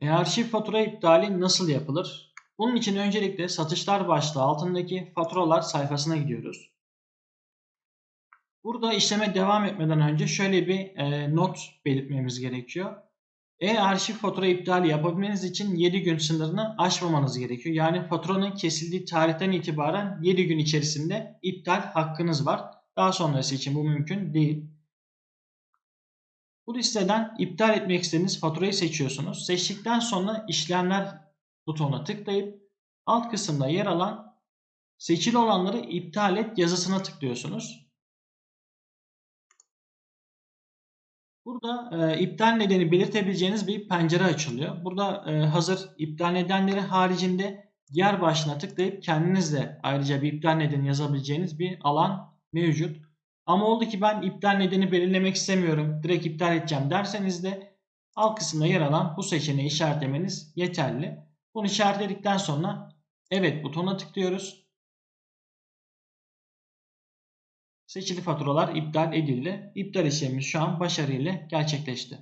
E-arşiv fatura iptali nasıl yapılır? Bunun için öncelikle satışlar başlığı altındaki faturalar sayfasına gidiyoruz. Burada işleme devam etmeden önce şöyle bir e, not belirtmemiz gerekiyor. E-arşiv fatura iptali yapabilmeniz için 7 gün sınırını aşmamanız gerekiyor. Yani faturanın kesildiği tarihten itibaren 7 gün içerisinde iptal hakkınız var. Daha sonrası için bu mümkün değil. Bu listeden iptal etmek istediğiniz faturayı seçiyorsunuz. Seçtikten sonra işlemler butonuna tıklayıp alt kısımda yer alan seçili olanları iptal et yazısına tıklıyorsunuz. Burada e, iptal nedeni belirtebileceğiniz bir pencere açılıyor. Burada e, hazır iptal nedenleri haricinde diğer başlığına tıklayıp kendiniz de ayrıca bir iptal nedeni yazabileceğiniz bir alan mevcut. Ama oldu ki ben iptal nedeni belirlemek istemiyorum, direkt iptal edeceğim derseniz de alt kısımda yer alan bu seçeneği işaretlemeniz yeterli. Bunu işaretledikten sonra evet butonuna tıklıyoruz. Seçili faturalar iptal edildi. İptal işlemimiz şu an başarıyla gerçekleşti.